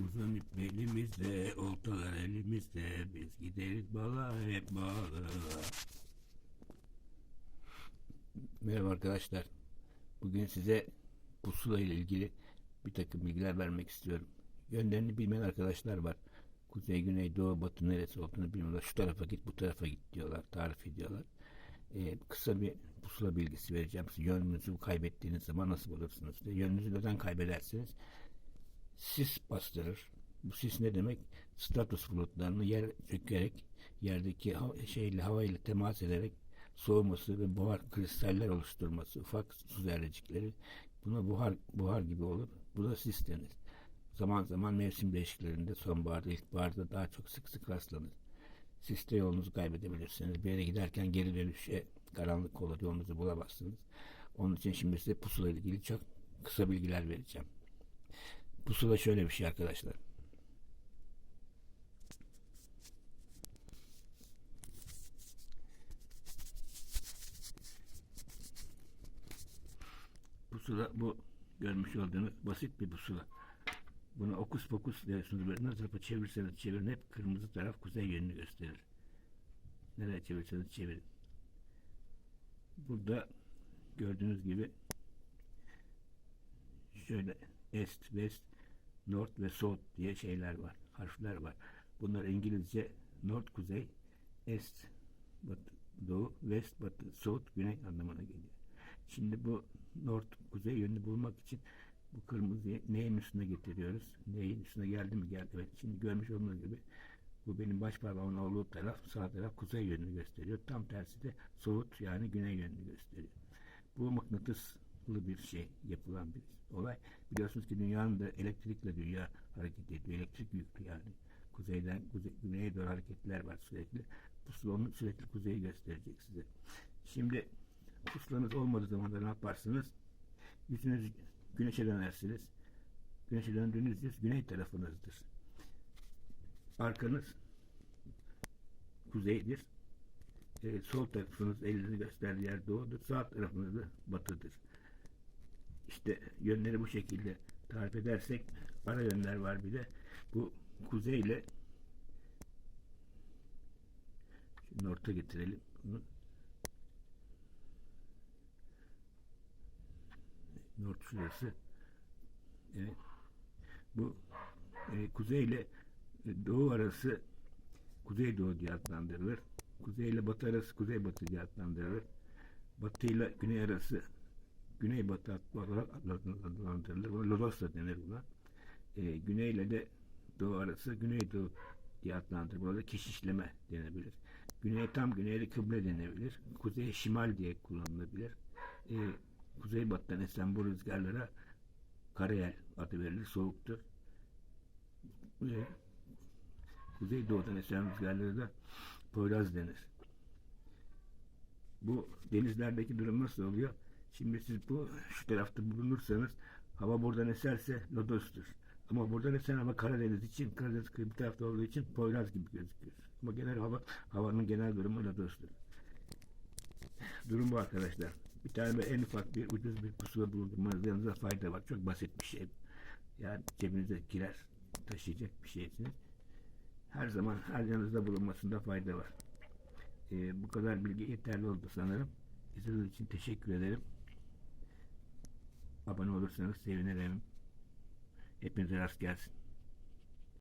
Uzun ip belimizde, oltalar elimizde, biz gideriz balığa hep balığa. Merhaba arkadaşlar. Bugün size pusula ile ilgili bir takım bilgiler vermek istiyorum. Yönlerini bilmeyen arkadaşlar var. Kuzey, güney, doğu, batı neresi olduğunu bilmiyorlar. Şu tarafa git, bu tarafa git diyorlar, tarif ediyorlar. Ee, kısa bir pusula bilgisi vereceğim size. Yönünüzü kaybettiğiniz zaman nasıl bulursunuz? diye. Yönünüzü neden kaybedersiniz? Sis bastırır. Bu sis ne demek? Stratus bulutlarını yer çökerek yerdeki hava, şeyle havayla temas ederek soğuması ve buhar kristaller oluşturması, ufak su zerrecikleri buna buhar buhar gibi olur. Bu da sis denir. Zaman zaman mevsim değişikliklerinde sonbaharda, ilkbaharda daha çok sık sık rastlanır. Siste yolunuzu kaybedebilirsiniz. Bir yere giderken geri dönüşe karanlık olur, yolunuzu bulamazsınız. Onun için şimdi size pusula ilgili çok kısa bilgiler vereceğim. Pusula şöyle bir şey arkadaşlar. Pusula bu görmüş olduğunuz basit bir pusula. Bunu okus pokus diyorsunuz. Böyle ne tarafa çevirseniz çevirin hep kırmızı taraf kuzey yönünü gösterir. Nereye çevirseniz çevirin. Burada gördüğünüz gibi şöyle est, west, north ve south diye şeyler var. Harfler var. Bunlar İngilizce north, kuzey, est, batı, doğu, west, batı, south, güney anlamına geliyor. Şimdi bu north, kuzey yönünü bulmak için bu kırmızıyı neyin üstüne getiriyoruz? Neyin üstüne geldi mi? Geldi. Evet. Şimdi görmüş olduğunuz gibi bu benim baş parmağımın olduğu taraf, sağ taraf kuzey yönünü gösteriyor. Tam tersi de soğut yani güney yönünü gösteriyor. Bu mıknatıslı bir şey, yapılan bir olay. Biliyorsunuz ki dünyanın da elektrikle dünya hareket ediyor. Elektrik yüklü yani. Kuzeyden kuzey, güneye doğru hareketler var sürekli. Pusula onu sürekli kuzeyi gösterecek size. Şimdi pusulanız olmadığı zaman da ne yaparsınız? Yüzünüz güneşe dönersiniz. Güneşe döndüğünüz yüz güney tarafınızdır. Arkanız kuzeydir. Ee, sol tarafınız elini gösterdiği yer doğudur. Sağ tarafınız da batıdır. İşte yönleri bu şekilde tarif edersek ara yönler var bir de. Bu kuzeyle şimdi orta getirelim. Bunu. North şurası. Evet. Bu e, kuzey ile doğu arası kuzey doğu diye adlandırılır. Kuzey ile batı arası kuzey batı diye adlandırılır. Batı ile güney arası güney batı olarak adlandırılır. Buna Lodos da denir buna. E, güney ile de doğu arası güney doğu diye adlandırılır. Burada keşişleme denebilir. Güney tam güneyde kıble denebilir. Kuzey şimal diye kullanılabilir. E, kuzey batıdan esen bu rüzgarlara karayel adı verilir. Soğuktur. E, kuzey doğudan esen rüzgarlara da Poyraz denir. Bu denizlerdeki durum nasıl oluyor? Şimdi siz bu şu tarafta bulunursanız hava buradan eserse lodostur. Ama buradan esen hava Karadeniz için Karadeniz kıyı bir tarafta olduğu için Poyraz gibi gözüküyor. Ama genel hava havanın genel durumu lodostur. Durum bu arkadaşlar. Bir tane en ufak bir ucuz bir pusula bulundurmanızda fayda var. Çok basit bir şey. Yani cebinize girer taşıyacak bir şeysiniz. Her zaman her yanınızda bulunmasında fayda var. Ee, bu kadar bilgi yeterli oldu sanırım. İzlediğiniz için teşekkür ederim. Abone olursanız sevinirim. Hepinize rast gelsin.